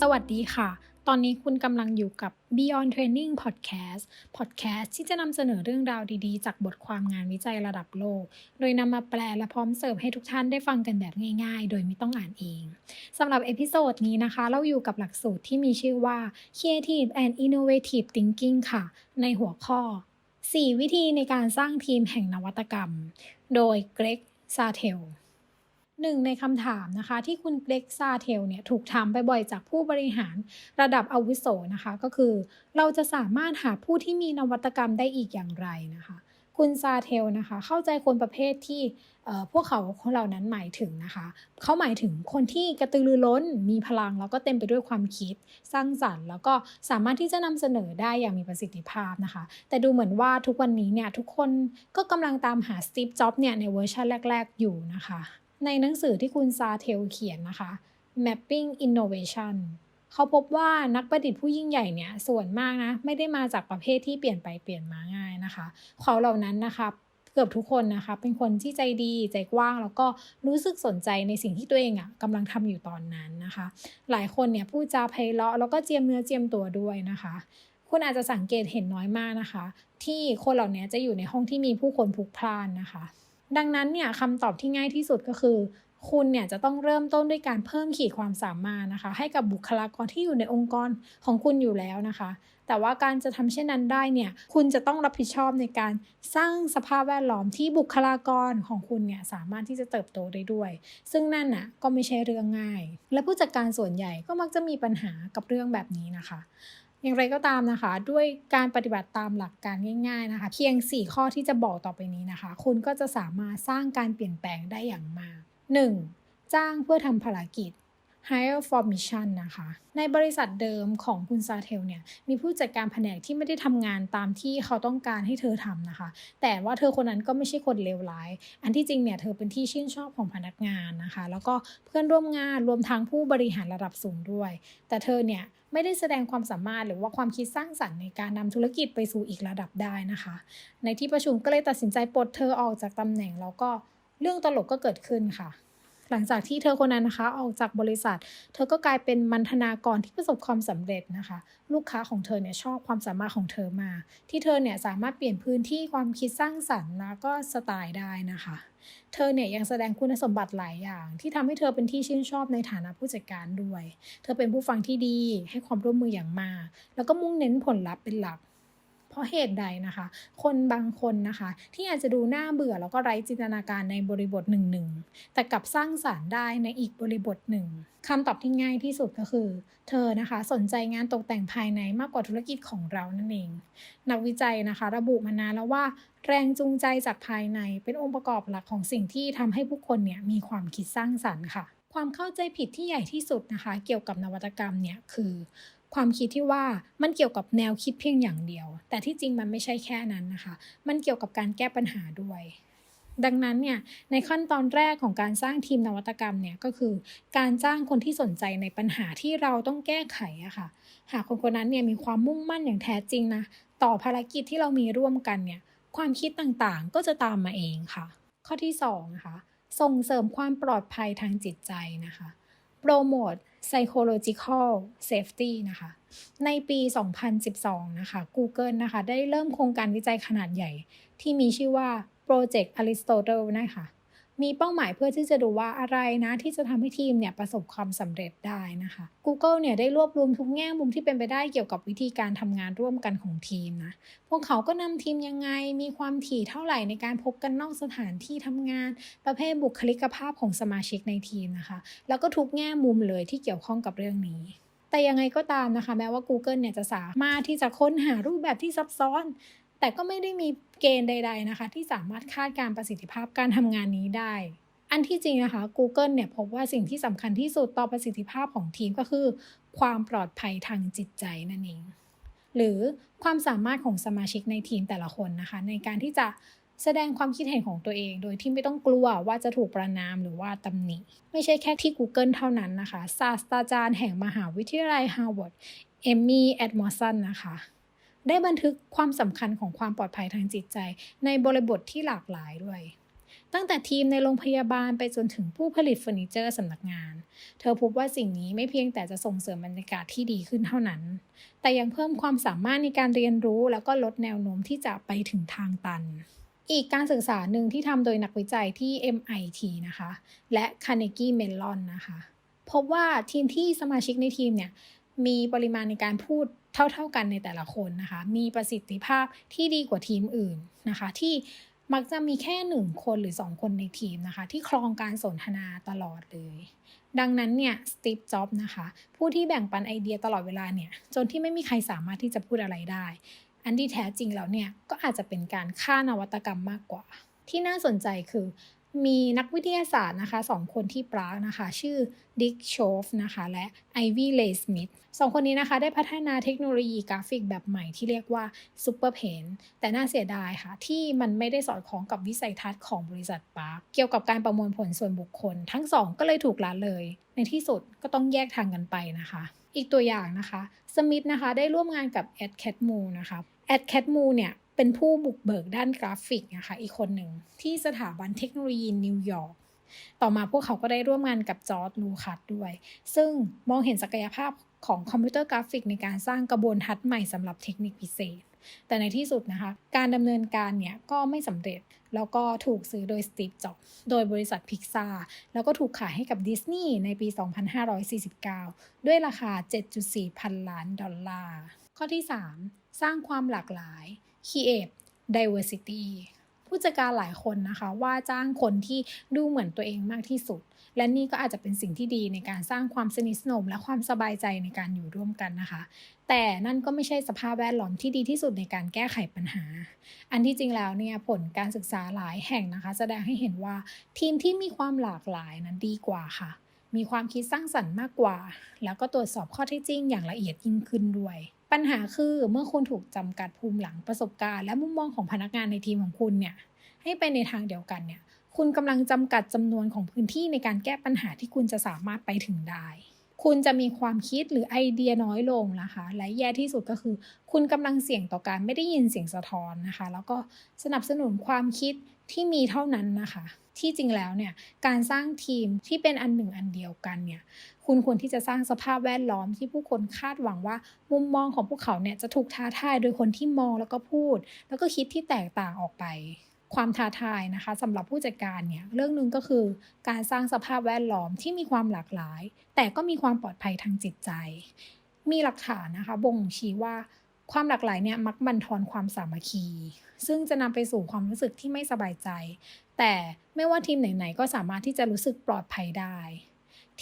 สวัสดีค่ะ ตอนนี้คุณกำลังอยู่กับ Beyond Training Podcast Podcast ที่จะนำเสนอเรื่องราวดีๆ จากบทความงานวิจัยระดับโลก โดยนำมาแปลและพร้อมเสิร์ฟให้ทุกท่านได้ฟังกันแบบง่ายๆ โดยไม่ต้องอ่านเอง สำหรับเอพิโซดนี้นะคะ เราอยู่กับหลักสูตรที่มีชื่อว่า Creative and Innovative Thinking ค่ะ ในหัวข้อ 4 วิธีในการสร้างทีมแห่งนวัตกรรม โดยเกรกซาเทล หนึ่งในคำถามนะคะที่คุณเกรกซาเทลเนี่ยถูกถามไปบ่อยจากผู้บริหารระดับอาวุโสนะคะ ก็คือเราจะสามารถหาผู้ที่มีนวัตกรรมได้อีกอย่างไรนะคะคุณซาเทลนะคะเข้าใจคนประเภทที่พวกเขาคนเหล่านั้นหมายถึงนะคะเขาหมายถึงคนที่กระตือรือร้น มีพลังแล้วก็เต็มไปด้วยความคิด สร้างสรรค์แล้วก็สามารถที่จะนำเสนอได้อย่างมีประสิทธิภาพนะคะ แต่ดูเหมือนว่าทุกวันนี้เนี่ยทุกคนก็กำลังตามหาสตีฟจ็อบเนี่ยในเวอร์ชันแรก ๆ อยู่นะคะ ในหนังสือที่คุณซาเทลเขียนนะคะ Mapping Innovation เขาพบว่านักประดิษฐ์ผู้ยิ่งใหญ่เนี่ยส่วนมากนะไม่ได้มาจากประเภทที่เปลี่ยนไปเปลี่ยนมาง่ายนะคะเขาเหล่านั้นนะคะเกือบทุกคนนะคะเป็นคนที่ใจดีใจกว้าง แล้วก็รู้สึกสนใจในสิ่งที่ตัวเองอะ่ะกำลังทำอยู่ตอนนั้นนะคะ หลายคนเนี่ยพูดจาไพเราะแล้วก็เจียมเนื้อเจียมตัวด้วยนะคะ คุณอาจจะสังเกตเห็นน้อยมากนะคะ ที่คนเหล่านี้จะอยู่ในห้องที่มีผู้คนพลุกพล่านนะคะ ดังนั้นเนี่ยคำตอบที่ง่ายที่สุดก็คือ คุณเนี่ยจะต้องเริ่มต้นด้วยการเพิ่มขีดความสามารถนะคะ ให้กับบุคลากรที่อยู่ในองค์กรของคุณอยู่แล้วนะคะ แต่ว่าการจะทำเช่นนั้นได้เนี่ยคุณจะต้องรับผิดชอบในการสร้างสภาพแวดล้อมที่บุคลากรของคุณเนี่ยสามารถที่จะเติบโตได้ด้วย ซึ่งนั่นน่ะก็ไม่ใช่เรื่องง่าย และผู้จัดการส่วนใหญ่ก็มักจะมีปัญหากับเรื่องแบบนี้นะคะ อย่างไรก็ตามนะคะ ด้วยการปฏิบัติตามหลักการง่าย ๆนะคะ เพียง 4 ข้อที่จะบอกต่อไปนี้นะคะ คุณก็จะสามารถสร้างการเปลี่ยนแปลงได้อย่างมาก 1. จ้างเพื่อทำภารกิจ hire for mission นะคะ ในบริษัทเดิมของคุณซาเทลเนี่ย มีผู้จัดการแผนกที่ไม่ได้ทำงานตามที่เขาต้องการให้เธอทำนะคะ แต่ว่าเธอคนนั้นก็ไม่ใช่คนเลวร้าย อันที่จริงเนี่ย เธอเป็นที่ชื่นชอบของพนักงานนะคะ แล้วก็เพื่อนร่วมงานรวมทั้งผู้บริหารระดับสูงด้วย แต่เธอเนี่ยไม่ได้แสดงความสามารถหรือว่าความคิดสร้างสรรค์ในการนำธุรกิจไปสู่อีกระดับได้นะคะ ในที่ประชุมก็เลยตัดสินใจปลดเธอออกจากตำแหน่งแล้วก็เรื่องตลกก็เกิดขึ้นค่ะ หลังจากที่เธอคนนั้นนะคะ ออกจากบริษัท เธอก็กลายเป็นมันธนากรที่ประสบความสำเร็จนะคะ ลูกค้าของเธอเนี่ยชอบความสามารถของเธอมา ที่เธอเนี่ยสามารถเปลี่ยนพื้นที่ความคิดสร้างสรรค์แล้วก็สไตล์ได้นะคะ เธอเนี่ยยังแสดงคุณสมบัติหลายอย่าง ที่ทำให้เธอเป็นที่ชื่นชอบในฐานะผู้จัดการด้วย เธอเป็นผู้ฟังที่ดีให้ความร่วมมืออย่างมากแล้วก็มุ่งเน้นผลลัพธ์เป็นหลัก เพราะเหตุใดนะคะ คนบางคนนะคะ ที่อาจจะดูน่าเบื่อแล้วก็ไร้จินตนาการในบริบทหนึ่งหนึ่งแต่กลับสร้างสารรค์ได้ในอีกบริบทหนึ่งคำตอบที่ง่ายที่สุดก็คือ เธอนะคะสนใจงานตกแต่งภายในมากกว่าธุรกิจของเรานั่นเอง นักวิจัยนะคะ ระบุมานานแล้วว่า แรงจูงใจจากภายในเป็นองค์ประกอบหลักของสิ่งที่ทำให้ผู้คนเนี่ยมีความคิดสร้างสรรค์ค่ะ ความเข้าใจผิดที่ใหญ่ที่สุดนะคะ เกี่ยวกับนวัตกรรมเนี่ยคือ ความคิดที่ว่ามันเกี่ยวกับแนวคิดเพียงอย่างเดียว แต่ที่จริงมันไม่ใช่แค่นั้นนะคะ มันเกี่ยวกับการแก้ปัญหาด้วย ดังนั้นเนี่ยในขั้นตอนแรกของการสร้างทีมนวัตกรรมเนี่ยก็คือ การจ้างคนที่สนใจในปัญหาที่เราต้องแก้ไขอะค่ะ หากคนคนนั้นเนี่ยมีความมุ่งมั่นอย่างแท้จริงนะต่อภารกิจที่เรามีร่วมกันเนี่ยความคิดต่างๆก็จะตามมาเองค่ะ ข้อที่2นะคะ ส่งเสริมความปลอดภัยทางจิตใจนะคะ promote psychological safety นะคะ ในปี 2012 นะคะ Google นะคะ ได้เริ่มโครงการวิจัยขนาดใหญ่ที่มีชื่อว่า Project Aristotle นะคะ มีเป้าหมายเพื่อที่จะดูว่าอะไรนะ ที่จะทำให้ทีมเนี่ยประสบความสำเร็จได้นะคะ Google เนี่ยได้รวบรวมทุกแง่มุมที่เป็นไปได้เกี่ยวกับวิธีการทำงานร่วมกันของทีมนะ พวกเขาก็นำทีมยังไง มีความถี่เท่าไหร่ในการพบกันนอกสถานที่ทำงาน ประเภทบุคลิกภาพของสมาชิกในทีมนะคะ แล้วก็ทุกแง่มุมเลยที่เกี่ยวข้องกับเรื่องนี้แต่ยังไงก็ตามนะคะ แม้ว่า Google เนี่ยจะสามารถที่จะค้นหารูปแบบที่ซับซ้อน แต่ก็ไม่ได้มีเกณฑ์ใด ๆนะคะ ที่สามารถคาดการประสิทธิภาพการทำงานนี้ได้ อันที่จริงนะคะ Google เนี่ยพบว่าสิ่งที่สำคัญที่สุดต่อประสิทธิภาพของทีมก็คือ ความปลอดภัยทางจิตใจนั่นเอง หรือความสามารถของสมาชิกในทีมแต่ละคนนะคะ ในการที่จะแสดงความคิดเห็นของตัวเอง โดยที่ไม่ต้องกลัวว่าจะถูกประนามหรือว่าตำหนิ ไม่ใช่แค่ที่ Google เท่านั้นนะคะ ศาสตราจารย์แห่งมหาวิทยาลัยฮาร์วาร์ด เอมมี่ แอดมอสันนะคะ ได้บันทึกความสำคัญของความปลอดภัยทางจิตใจ ในบริบทที่หลากหลายด้วย ตั้งแต่ทีมในโรงพยาบาลไปจนถึงผู้ผลิตเฟอร์นิเจอร์สำนักงาน เธอพบว่าสิ่งนี้ไม่เพียงแต่จะส่งเสริมบรรยากาศที่ดีขึ้นเท่านั้น แต่ยังเพิ่มความสามารถในการเรียนรู้ แล้วก็ลดแนวโน้มที่จะไปถึงทางตันอีกการศึกษาหนึ่งที่ทำโดยนักวิจัยที่ MIT นะคะ และ Carnegie Mellon นะคะ พบว่าทีมที่สมาชิกในทีมเนี่ย มีปริมาณในการพูดเท่า ๆกันในแต่ละคนนะคะ มีประสิทธิภาพที่ดีกว่าทีมอื่นนะคะ ที่มักจะมีแค่หนึ่งคนหรือสองคนในทีมนะคะ ที่ครองการสนทนาตลอดเลย ดังนั้นเนี่ยสตีฟจ็อบนะคะ ผู้ที่แบ่งปันไอเดียตลอดเวลาเนี่ย จนที่ไม่มีใครสามารถที่จะพูดอะไรได้ อันที่แท้จริงแล้วเนี่ย ก็อาจจะเป็นการฆ่านวัตกรรมมากกว่า ที่น่าสนใจคือ มีนักวิทยาศาสตร์นะคะสองคนที่ปรากนะคะ ชื่อดิกโชฟนะคะและไอวี่เลสมิธสองคนนี้นะคะ ได้พัฒนาเทคโนโลยีกราฟิกแบบใหม่ที่เรียกว่าซูเปอร์เพนแต่น่าเสียดายค่ะ ที่มันไม่ได้สอดคล้องกับวิสัยทัศน์ของบริษัทปาร์คเกี่ยวกับการประมวลผลส่วนบุคคล ทั้งสองก็เลยถูกละเลย ในที่สุดก็ต้องแยกทางกันไปนะคะ อีกตัวอย่างนะคะสมิธนะคะได้ร่วมงานกับแอดแคทมูนะคะแอดแคทมูเนี่ย เป็นผู้บุกเบิกด้านกราฟิกนะคะอีกคนหนึ่งที่สถาบันเทคโนโลยีนิวยอร์กต่อมาพวกเขาก็ได้ร่วมงานกับจอร์ดลูคัสด้วย ซึ่งมองเห็นศักยภาพของคอมพิวเตอร์กราฟิกในการสร้างกระบวนทัศน์ใหม่สำหรับเทคนิคพิเศษ แต่ในที่สุดนะคะ การดำเนินการเนี่ยก็ไม่สำเร็จ แล้วก็ถูกซื้อโดยสตีฟจ็อบโดยบริษัทพิกซาแล้วก็ถูกขายให้กับดิสนีย์ในปี 2549 ด้วยราคา 7.4 พันล้านดอลลาร์ ข้อที่ 3 สร้างความหลากหลาย Create Diversity ผู้จัดการหลายคนนะคะว่าจ้างคนที่ดูเหมือนตัวเองมากที่สุด และนี่ก็อาจจะเป็นสิ่งที่ดีในการสร้างความสนิทสนมและความสบายใจในการอยู่ร่วมกันนะคะ แต่นั่นก็ไม่ใช่สภาพแวดล้อมที่ดีที่สุดในการแก้ไขปัญหา อันที่จริงแล้วเนี่ยผลการศึกษาหลายแห่งนะคะ แสดงให้เห็นว่าทีมที่มีความหลากหลายนั้นดีกว่าค่ะ มีความคิดสร้างสรรค์มากกว่า แล้วก็ตรวจสอบข้อเท็จจริงอย่างละเอียดยิ่งขึ้นด้วย ปัญหาคือเมื่อคุณถูกจำกัดภูมิหลังประสบการณ์ และมุมมองของพนักงานในทีมของคุณเนี่ยให้ไปในทางเดียวกันเนี่ยคุณกำลังจำกัดจำนวนของพื้นที่ในการแก้ปัญหาที่คุณจะสามารถไปถึงได้ คุณจะมีความคิดหรือไอเดียน้อยลงนะคะ และแย่ที่สุดก็คือ คุณกำลังเสี่ยงต่อการไม่ได้ยินเสียงสะท้อนนะคะ แล้วก็สนับสนุนความคิดที่มีเท่านั้นนะคะ ที่จริงแล้วเนี่ยการสร้างทีมที่เป็นอันหนึ่งอันเดียวกันเนี่ยคุณควรที่จะสร้างสภาพแวดล้อมที่ผู้คนคาดหวังว่า มุมมองของพวกเขาเนี่ยจะถูกท้าทายโดยคนที่มองแล้วก็พูด แล้วก็คิดที่แตกต่างออกไปความท้าทายนะคะสำหรับผู้จัดการเนี่ยเรื่องหนึ่งก็คือการสร้างสภาพแวดล้อมที่มีความหลากหลาย แต่ก็มีความปลอดภัยทางจิตใจ มีหลักฐานนะคะบ่งชี้ว่าความหลากหลายเนี่ยมักบั่นทอนความสามัคคี ซึ่งจะนำไปสู่ความรู้สึกที่ไม่สบายใจ แต่ไม่ว่าทีมไหนๆก็สามารถที่จะรู้สึกปลอดภัยได้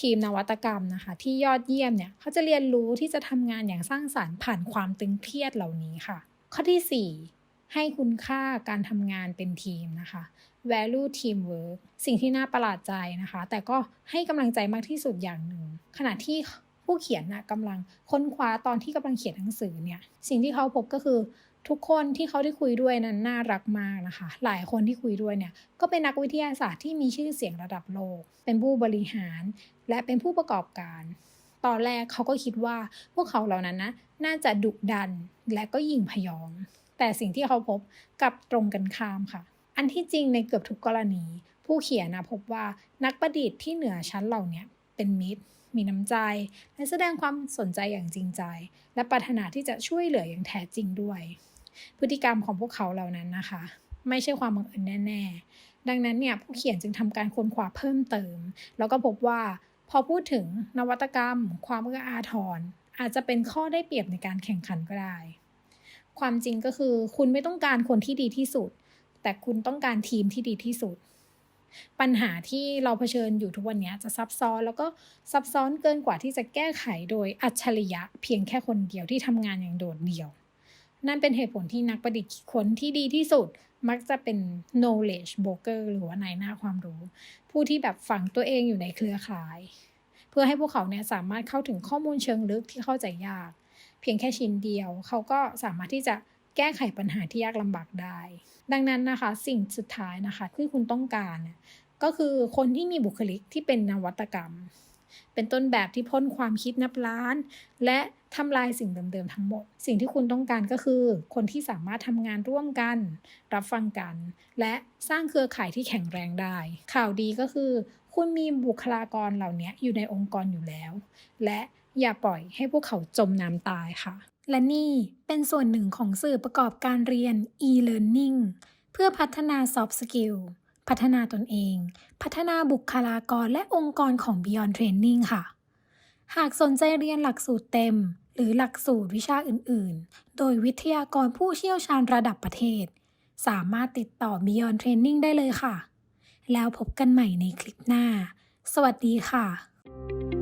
ทีมนวัตกรรมนะคะ ที่ยอดเยี่ยมเนี่ยเขาจะเรียนรู้ที่จะทำงานอย่างสร้างสารรค์ผ่านความตึงเครียดเหล่านี้ค่ะ ข้อที่ 4 ให้คุณค่าการทำงานเป็นทีมนะคะ value teamwork สิ่งที่น่าประหลาดใจนะคะ แต่ก็ให้กำลังใจมากที่สุดอย่างหนึ่ง ขณะที่ผู้เขียนนะกำลังค้นคว้าตอนที่กำลังเขียนหนังสือเนี่ย สิ่งที่เขาพบก็คือ ทุกคนที่เขาได้คุยด้วยนั้นน่ารักมากนะคะ หลายคนที่คุยด้วยเนี่ยก็เป็นนักวิทยาศาสตร์ที่มีชื่อเสียงระดับโลก เป็นผู้บริหาร และเป็นผู้ประกอบการ ตอนแรกเขาก็คิดว่าพวกเขาเหล่านั้นนะน่าจะดุดันและก็ยิงพยอง แต่สิ่งที่เขาพบกับตรงกันข้ามค่ะ อันที่จริงในเกือบทุกกรณี ผู้เขียนนะพบว่านักประดิษฐ์ที่เหนือชั้นเหล่านี้เป็นมิตรมีน้ำใจ และแสดงความสนใจอย่างจริงใจ และปรารถนาที่จะช่วยเหลืออย่างแท้จริงด้วย พฤติกรรมของพวกเขาเหล่านั้นนะคะ ไม่ใช่ความบังเอิญแน่ ๆ ดังนั้นเนี่ยผู้เขียนจึงทำการค้นคว้าเพิ่มเติม แล้วก็พบว่าพอพูดถึงนวัตกรรม ความเอื้ออาทรอาจจะเป็นข้อได้เปรียบในการแข่งขันก็ได้ ความจริงก็คือคุณไม่ต้องการคนที่ดีที่สุด แต่คุณต้องการทีมที่ดีที่สุด ปัญหาที่เราเผชิญอยู่ทุกวันนี้จะซับซ้อนแล้วก็ซับซ้อนเกินกว่าที่จะแก้ไขโดยอัจฉริยะ เพียงแค่คนเดียวที่ทำงานอย่างโดดเดี่ยว นั่นเป็นเหตุผลที่นักประดิษฐ์คนที่ดีที่สุด มักจะเป็น knowledge broker หรือว่านายหน้าความรู้ ผู้ที่แบบฝังตัวเองอยู่ในเครือข่าย เพื่อให้พวกเขาเนี่ยสามารถเข้าถึงข้อมูลเชิงลึกที่เข้าใจยาก เพียงแค่ชิ้นเดียว เขาก็สามารถที่จะแก้ไขปัญหาที่ยากลำบากได้ ดังนั้นนะคะ สิ่งสุดท้ายนะคะที่คุณต้องการก็คือคนที่มีบุคลิกที่เป็นนวัตกรรม เป็นต้นแบบที่พ้นความคิดนับล้าน และ ทำลายสิ่งเดิมๆทั้งหมด สิ่งที่คุณต้องการก็คือ คนที่สามารถทำงานร่วมกัน รับฟังกัน และสร้างเครือข่ายที่แข็งแรงได้ ข่าวดีก็คือ คุณมีบุคลากรเหล่านี้อยู่ในองค์กรอยู่แล้ว และอย่าปล่อยให้พวกเขาจมน้ำตายค่ะ และนี่เป็นส่วนหนึ่งของสื่อประกอบการเรียน e-learning เพื่อพัฒนา soft skill พัฒนาตนเอง พัฒนาบุคลากรและองค์กรของ Beyond Training ค่ะ หากสนใจเรียนหลักสูตรเต็ม หรือหลักสูตรวิชาอื่น ๆ โดยวิทยากรผู้เชี่ยวชาญระดับประเทศ สามารถติดต่อ Beyond Training ได้เลยค่ะ แล้วพบกันใหม่ในคลิปหน้า สวัสดีค่ะ